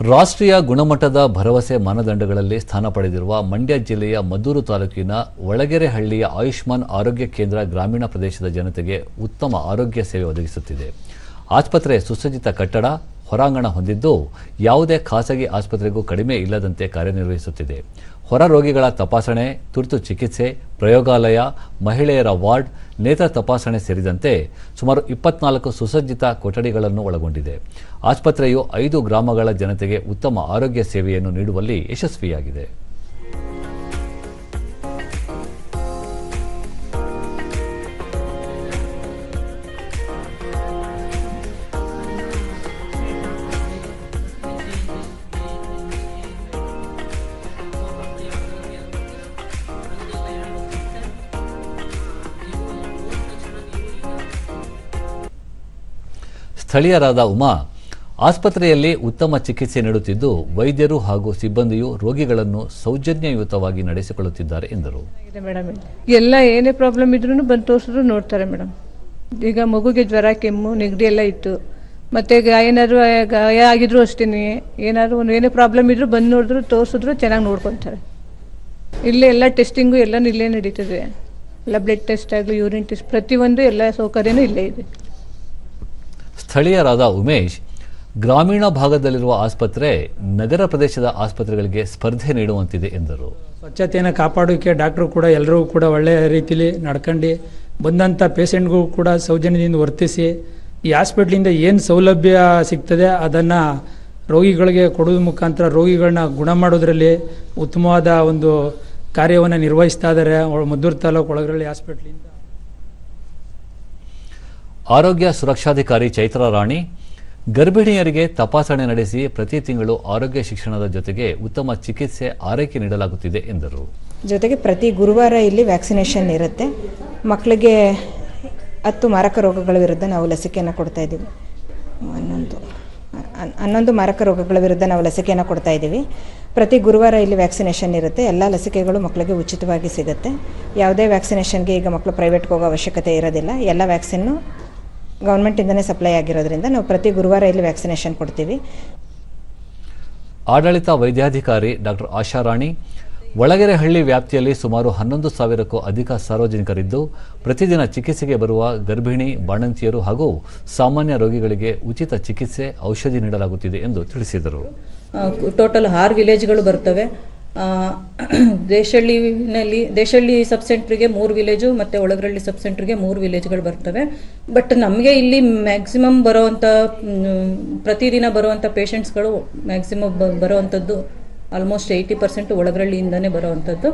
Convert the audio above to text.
ರಾಷ್ಟ್ರೀಯ ಗುಣಮಟ್ಟದ ಭರವಸೆ ಮಾನದಂಡಗಳಲ್ಲಿ ಸ್ಥಾನ ಪಡೆದಿರುವ ಮಂಡ್ಯ ಜಿಲ್ಲೆಯ ಮದ್ದೂರು ತಾಲೂಕಿನ ಒಳಗೆರೆಹಳ್ಳಿಯ ಆಯುಷ್ಮಾನ್ ಆರೋಗ್ಯ ಕೇಂದ್ರ ಗ್ರಾಮೀಣ ಪ್ರದೇಶದ ಜನತೆಗೆ ಉತ್ತಮ ಆರೋಗ್ಯ ಸೇವೆ ಒದಗಿಸುತ್ತಿದೆ. ಆಸ್ಪತ್ರೆ ಸುಸಜ್ಜಿತ ಕಟ್ಟಡ ಹೊರಾಂಗಣ ಹೊಂದಿದ್ದು ಯಾವುದೇ ಖಾಸಗಿ ಆಸ್ಪತ್ರೆಗೂ ಕಡಿಮೆ ಇಲ್ಲದಂತೆ ಕಾರ್ಯನಿರ್ವಹಿಸುತ್ತಿದೆ. ಹೊರ ರೋಗಿಗಳ ತಪಾಸಣೆ, ತುರ್ತು ಚಿಕಿತ್ಸೆ, ಪ್ರಯೋಗಾಲಯ, ಮಹಿಳೆಯರ ವಾರ್ಡ್, ನೇತ್ರ ತಪಾಸಣೆ ಸೇರಿದಂತೆ ಸುಮಾರು ಇಪ್ಪತ್ನಾಲ್ಕು ಸುಸಜ್ಜಿತ ಕೊಠಡಿಗಳನ್ನು ಒಳಗೊಂಡಿದೆ. ಆಸ್ಪತ್ರೆಯು ಐದು ಗ್ರಾಮಗಳ ಜನತೆಗೆ ಉತ್ತಮ ಆರೋಗ್ಯ ಸೇವೆಯನ್ನು ನೀಡುವಲ್ಲಿ ಯಶಸ್ವಿಯಾಗಿದೆ. ಸ್ಥಳೀಯರಾದ ಉಮಾ ಆಸ್ಪತ್ರೆಯಲ್ಲಿ ಉತ್ತಮ ಚಿಕಿತ್ಸೆ ನೀಡುತ್ತಿದ್ದು ವೈದ್ಯರು ಹಾಗೂ ಸಿಬ್ಬಂದಿಯು ರೋಗಿಗಳನ್ನು ಸೌಜನ್ಯಯುತವಾಗಿ ನಡೆಸಿಕೊಳ್ಳುತ್ತಿದ್ದಾರೆ ಎಂದರು. ಮೇಡಮ್. ಎಲ್ಲ ಏನೇ ಪ್ರಾಬ್ಲಮ್ ಇದ್ರೂ ಬಂದು ತೋರಿಸಿದ್ರು ನೋಡ್ತಾರೆ ಮೇಡಮ್. ಈಗ ಮಗುಗೆ ಜ್ವರ, ಕೆಮ್ಮು, ನೆಗಡಿ ಎಲ್ಲ ಇತ್ತು. ಮತ್ತೆ ಏನಾದ್ರು ಗಾಯ ಆಗಿದ್ರು ಅಷ್ಟೇ ಏನಾದ್ರು ಒಂದು ಏನೇ ಪ್ರಾಬ್ಲಮ್ ಇದ್ರು ಬಂದು ನೋಡಿದ್ರು, ತೋರಿಸಿದ್ರು, ಚೆನ್ನಾಗಿ ನೋಡ್ಕೊತಾರೆ. ಇಲ್ಲೇ ಎಲ್ಲ ಟೆಸ್ಟಿಂಗು ಎಲ್ಲ ಇಲ್ಲೇ ನಡೀತದೆ. ಎಲ್ಲ ಬ್ಲಡ್ ಟೆಸ್ಟ್ ಆಗಲಿ ಯೂರಿನ್ ಟೆಸ್ಟ್ ಪ್ರತಿಯೊಂದು ಎಲ್ಲ ಸೌಕರ್ಯನೂ ಇಲ್ಲೇ ಇದೆ. ಸ್ಥಳೀಯರಾದ ಉಮೇಶ್ ಗ್ರಾಮೀಣ ಭಾಗದಲ್ಲಿರುವ ಆಸ್ಪತ್ರೆ ನಗರ ಪ್ರದೇಶದ ಆಸ್ಪತ್ರೆಗಳಿಗೆ ಸ್ಪರ್ಧೆ ನೀಡುವಂತಿದೆ ಎಂದರು. ಸ್ವಚ್ಛತೆಯನ್ನು ಕಾಪಾಡೋಕ್ಕೆ ಡಾಕ್ಟ್ರು ಕೂಡ ಎಲ್ಲರಿಗೂ ಕೂಡ ಒಳ್ಳೆಯ ರೀತಿಲಿ ನಡ್ಕೊಂಡು ಬಂದಂಥ ಪೇಷೆಂಟ್ಗೂ ಕೂಡ ಸೌಜನ್ಯದಿಂದ ವರ್ತಿಸಿ ಈ ಹಾಸ್ಪಿಟ್ಲಿಂದ ಏನು ಸೌಲಭ್ಯ ಸಿಗ್ತದೆ ಅದನ್ನು ರೋಗಿಗಳಿಗೆ ಕೊಡೋದ್ರ ಮುಖಾಂತರ ರೋಗಿಗಳನ್ನ ಗುಣ ಮಾಡೋದ್ರಲ್ಲಿ ಉತ್ತಮವಾದ ಒಂದು ಕಾರ್ಯವನ್ನು ನಿರ್ವಹಿಸ್ತಾ ಇದ್ದಾರೆ ಮದ್ದೂರು ತಾಲೂಕು ಒಳಗರಳ್ಳಿ ಹಾಸ್ಪಿಟ್ಲಿಂದ. ಆರೋಗ್ಯ ಸುರಕ್ಷಾಧಿಕಾರಿ ಚೈತ್ರಾ ರಾಣಿ, ಗರ್ಭಿಣಿಯರಿಗೆ ತಪಾಸಣೆ ನಡೆಸಿ ಪ್ರತಿ ತಿಂಗಳು ಆರೋಗ್ಯ ಶಿಕ್ಷಣದ ಜೊತೆಗೆ ಉತ್ತಮ ಚಿಕಿತ್ಸೆ ಆರೈಕೆ ನೀಡಲಾಗುತ್ತಿದೆ ಎಂದರು. ಜೊತೆಗೆ ಪ್ರತಿ ಗುರುವಾರ ಇಲ್ಲಿ ವ್ಯಾಕ್ಸಿನೇಷನ್ ಇರುತ್ತೆ. ಮಕ್ಕಳಿಗೆ ಹತ್ತು ಮಾರಕ ರೋಗಗಳ ವಿರುದ್ಧ ನಾವು ಲಸಿಕೆಯನ್ನು ಕೊಡ್ತಾ ಇದ್ದೀವಿ. ಹನ್ನೊಂದು ಹನ್- ಹನ್ನೊಂದು ಮಾರಕ ರೋಗಗಳ ವಿರುದ್ಧ ನಾವು ಲಸಿಕೆಯನ್ನು ಕೊಡ್ತಾ ಇದ್ದೀವಿ. ಪ್ರತಿ ಗುರುವಾರ ಇಲ್ಲಿ ವ್ಯಾಕ್ಸಿನೇಷನ್ ಇರುತ್ತೆ. ಎಲ್ಲ ಲಸಿಕೆಗಳು ಮಕ್ಕಳಿಗೆ ಉಚಿತವಾಗಿ ಸಿಗುತ್ತೆ. ಯಾವುದೇ ವ್ಯಾಕ್ಸಿನೇಷನ್ಗೆ ಈಗ ಮಕ್ಕಳು ಪ್ರೈವೇಟ್ಗೆ ಹೋಗೋ ಅವಶ್ಯಕತೆ ಇರೋದಿಲ್ಲ. ಎಲ್ಲ ವ್ಯಾಕ್ಸಿನ್ನು ಗೌರ್ಮೆಂಟಿಂದನೇ ಸಪ್ಲೈ ಆಗಿರೋದ್ರಿಂದ ನಾವು ಪ್ರತಿ ಗುರುವಾರ ಇಲ್ಲಿ ವ್ಯಾಕ್ಸಿನೇಷನ್ ಕೊಡ್ತೀವಿ. ಆಡಳಿತ ವೈದ್ಯಾಧಿಕಾರಿ ಡಾಕ್ಟರ್ ಆಶಾರಾಣಿ ಒಳಗೆರೆಹಳ್ಳಿ ವ್ಯಾಪ್ತಿಯಲ್ಲಿ ಸುಮಾರು ಹನ್ನೊಂದು ಸಾವಿರಕ್ಕೂ ಅಧಿಕ ಸಾರ್ವಜನಿಕರಿದ್ದು ಪ್ರತಿದಿನ ಚಿಕಿತ್ಸೆಗೆ ಬರುವ ಗರ್ಭಿಣಿ ಬಾಣಂತಿಯರು ಹಾಗೂ ಸಾಮಾನ್ಯ ರೋಗಿಗಳಿಗೆ ಉಚಿತ ಚಿಕಿತ್ಸೆ ಔಷಧಿ ನೀಡಲಾಗುತ್ತಿದೆ ಎಂದು ತಿಳಿಸಿದರು. ಟೋಟಲ್ ಆರು ವಿಲೇಜ್ಗಳು ಬರ್ತವೆ. ಆ, ದೇಶಹಳ್ಳಿನಲ್ಲಿ ದೇಶಹಳ್ಳಿ ಸಬ್ ಸೆಂಟ್ರಿಗೆ ಮೂರು ವಿಲೇಜು ಮತ್ತು ಒಳಗರಳ್ಳಿ ಸಬ್ ಸೆಂಟ್ರಿಗೆ ಮೂರು ವಿಲೇಜ್ಗಳು ಬರ್ತವೆ. ಬಟ್ ನಮಗೆ ಇಲ್ಲಿ ಮ್ಯಾಕ್ಸಿಮಮ್ ಬರೋವಂಥ ಪ್ರತಿದಿನ ಬರುವಂಥ ಪೇಷಂಟ್ಸ್ಗಳು ಮ್ಯಾಕ್ಸಿಮಮ್ ಬರೋವಂಥದ್ದು ಆಲ್ಮೋಸ್ಟ್ ಏಯ್ಟಿ ಪರ್ಸೆಂಟ್ ಒಳಗರಳ್ಳಿಯಿಂದನೇ ಬರೋವಂಥದ್ದು.